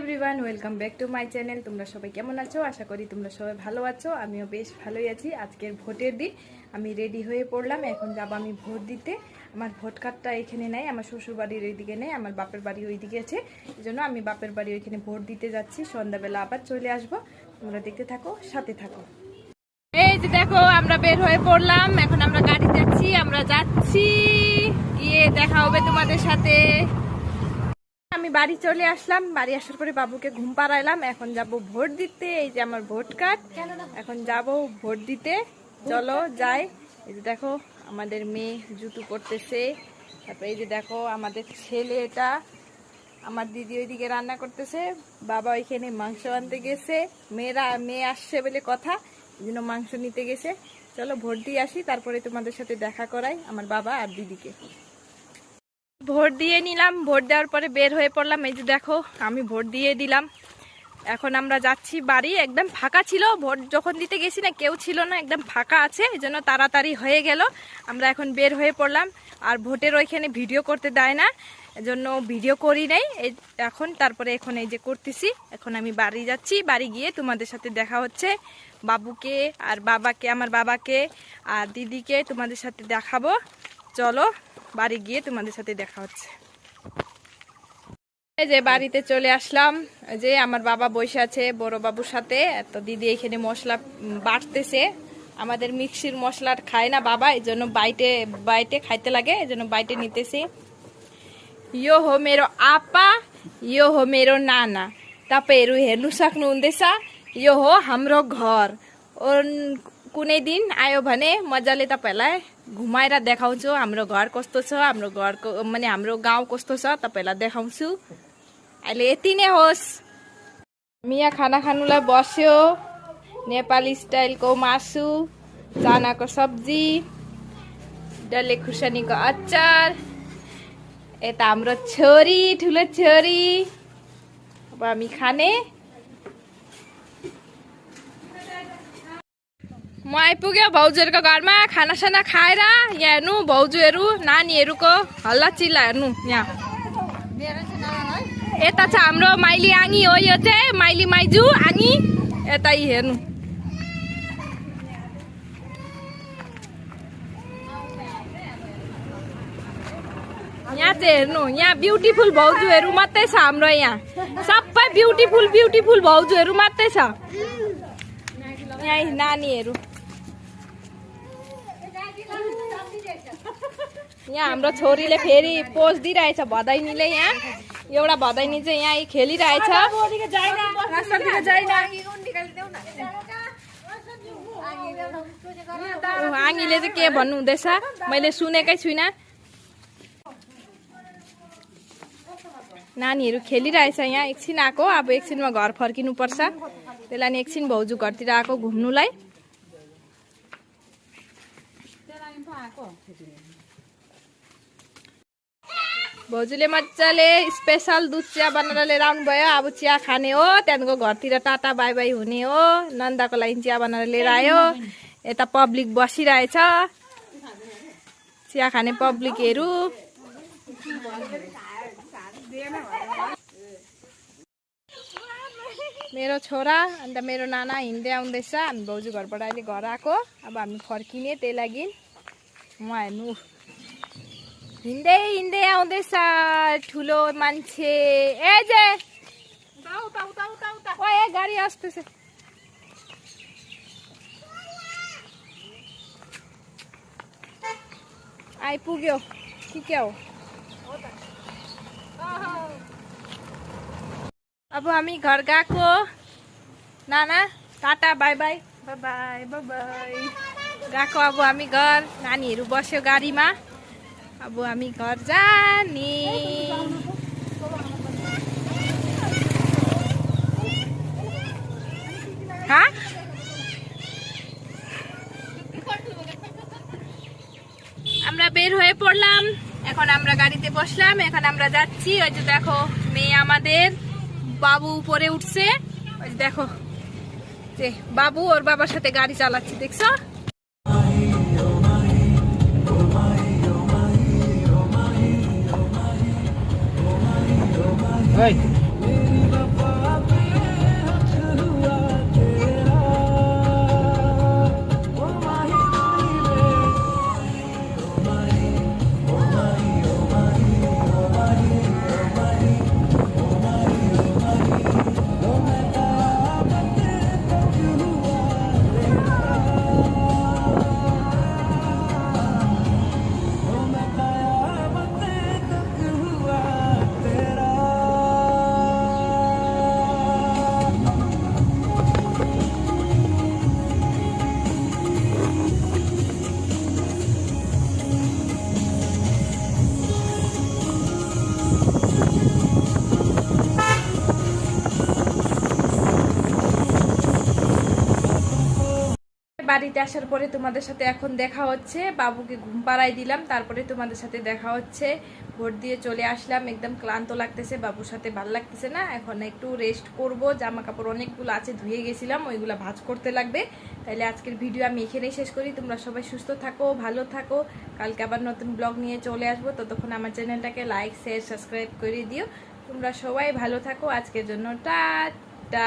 Everyone, welcome back to my channel. তোমরা সবাই কেমন আছো? আশা করি তোমরা সবাই ভালো আছো। আমিও বেশ ভালোই আছি। আজকের ভোটের দিন। আমি রেডি হয়ে পড়লাম। এখন যাব আমি ভোট দিতে। আমার ভোট কার্ডটা এখানে নেই, আমার শ্বশুর বাড়ির ওইদিকে নেই, আমার বাপের বাড়ি ওইদিকে আছে। এই জন্য আমি বাপের বাড়ি ওইখানে ভোট দিতে যাচ্ছি। সন্ধ্যাবেলা আবার চলে আসব। তোমরা দেখতে থাকো, সাথে থাকো। এই যে দেখো, আমরা বের হয়ে পড়লাম। এখন আমরা গাড়ি যাচ্ছি, আমরা যাচ্ছি। গিয়ে দেখা হবে তোমাদের সাথে। বাড়ি চলে আসলাম। বাড়ি আসার পরে বাবুকে ঘুম পাড়াইলাম। এখন যাব ভোট দিতে। এই যে আমার ভোট কার্ড। এখন যাব ভোট দিতে। চলো যাই। এই যে দেখো, আমাদের মেয়ে জুতো করতেছে তারপরে এই যে দেখো, আমাদের ছেলে এটা আমার দিদি ওইদিকে রান্না করতেছে। বাবা ওইখানে মাংস আনতে গেছে। মেয়েরা, মেয়ে আসছে বলে কথা। এই জন্য মাংস নিতে গেছে। চলো ভোট দিয়ে আসি। তারপরে তোমাদের সাথে দেখা করাই আমার বাবা আর দিদিকে। ভোট দিয়ে নিলাম, ভোট দেওয়ার পরে বের হয়ে পড়লাম। এই যে দেখো, আমি ভোট দিয়ে দিলাম। এখন আমরা যাচ্ছি বাড়ি, একদম ফাঁকা ছিল। ভোট যখন দিতে গেছি না, কেউ ছিল না, একদম ফাঁকা আছে। এই জন্য তাড়াতাড়ি হয়ে গেল। আমরা এখন বের হয়ে পড়লাম। আর ভোটের ওইখানে ভিডিও করতে দেয় না, এজন্য ভিডিও করি নাই। এখন তারপরে এখন এই যে করতেছি। এখন আমি বাড়ি যাচ্ছি। বাড়ি গিয়ে তোমাদের সাথে দেখা হচ্ছে। বাবুকে আর বাবাকে, আমার বাবাকে আর দিদিকে তোমাদের সাথে দেখাবো। চলো। বাড়ি গিয়ে তোমাদের সাথে দেখা হচ্ছে এই যে বাড়িতে চলে আসলাম এই যে আমার বাবা বসে আছে বড় বাবুর সাথে তো দিদি এখানে মশলা উম, বাটতেছে আমাদের মিক্সির মশলা খায় না বাবা এই জন্য বাইটে বাইটে খাইতে লাগে এই জন্য বাইটে নিতেছি यो हो मेरो आपा यो हो मेरो नाना तपाईँहरू हेर्नु सक्नुहुँदैछ यो हो हाम्रो घर और कुनै दिन आयो भने मजाले तपाईँहरूलाई घुमाएर देखाउँछु हाम्रो घर कस्तो छ हाम्रो घरको माने हाम्रो गाउँ कस्तो छ तपाईँहरूलाई देखाउँछु अहिले यति नै होस् हामी यहाँ खाना खानुलाई बस्यो नेपाली स्टाइलको मासु चानाको सब्जी डल्ले खुर्सानीको अचार यता हाम्रो छोरी ठुलो छोरी अब हामी खाने म आइपुग्यो भाउजूहरूको घरमा खानासाना खाएर यहाँ हेर्नु भाउजूहरू नानीहरूको हल्ला चिल्ला हेर्नु यहाँ यता छ हाम्रो माइली आङी हो यो चाहिँ माइली माइजू आङी यता यी हेर्नु यहाँ चाहिँ हेर्नु यहाँ ब्युटिफुल भाउजूहरू मात्रै छ हाम्रो यहाँ सबै ब्युटिफुल ब्युटिफुल भाउजूहरू मात्रै छ यहाँ नानीहरू यहाँ हाम्रो छोरीले फेरि पोज दिइरहेछ भदैनीले यहाँ। एउटा भदैनी चाहिँ यहाँ खेलिरहेछ। आङीले चाहिँ के भन्नु हुँदैछ मैले सुनेकै छुइनँ। नानीहरू खेलिरहेछ यहाँ एकछिन आएको। अब एकछिनमा घर फर्किनुपर्छ। त्यही लागि एकछिन भाउजू घरतिर आएको घुम्नुलाई। भाउजूले मजाले स्पेसल दुध चिया बनाएर लिएर आउनुभयो अब चिया खाने हो त्यहाँदेखिको घरतिर टाटा बाई बाई हुने हो नन्दाको लागि चिया बनाएर लिएर आयो। यता पब्लिक बसिरहेछ। चिया खाने पब्लिकहरू मेरो छोरा अन्त मेरो नाना हिँड्दै आउँदैछ। हामी भाउजू घरबाट अहिले घर आएको। अब हामी फर्किने त्यही लागि। म हेर्नु। हिँड्दै हिँड्दै आउँदैछ ठुलो मान्छे ए जे ओ ए गाडी आउँदैछ आइपुग्यो कि क्या हो अब हामी घर गएको नाना tata bye bye bye bye bye bye गएको अब हामी घर नानीहरू बस्यो गाडीमा अब हामी घर जाने হ্যাঁ আমরা বের হয়ে পড়লাম এখন আমরা গাড়িতে বসলাম এখন আমরা যাচ্ছি ওই যে দেখো মেয়ে আমাদের বাবু উপরে উঠছে ওই যে দেখো যে বাবু ওর বাবার সাথে গাড়ি চালাচ্ছে দেখছো 哎。বাড়িতে আসার পরে তোমাদের সাথে এখন দেখা হচ্ছে। বাবুকে ঘুম পাড়াই দিলাম, তারপরে তোমাদের সাথে দেখা হচ্ছে। ভোট দিয়ে চলে আসলাম, একদম ক্লান্ত লাগতেছে, বাবুর সাথে ভালো লাগতেছে না। এখন একটু রেস্ট করব জামা কাপড় অনেকগুলো আছে, ধুয়ে গেছিলাম, ওইগুলো ভাজ করতে লাগবে। তাহলে আজকের ভিডিও আমি এখানেই শেষ করি। তোমরা সবাই সুস্থ থাকো, ভালো থাকো। কালকে আবার নতুন ব্লগ নিয়ে চলে আসব। ততক্ষণ আমার চ্যানেলটাকে লাইক শেয়ার সাবস্ক্রাইব করে দিও। তোমরা সবাই ভালো থাকো। আজকের জন্য টা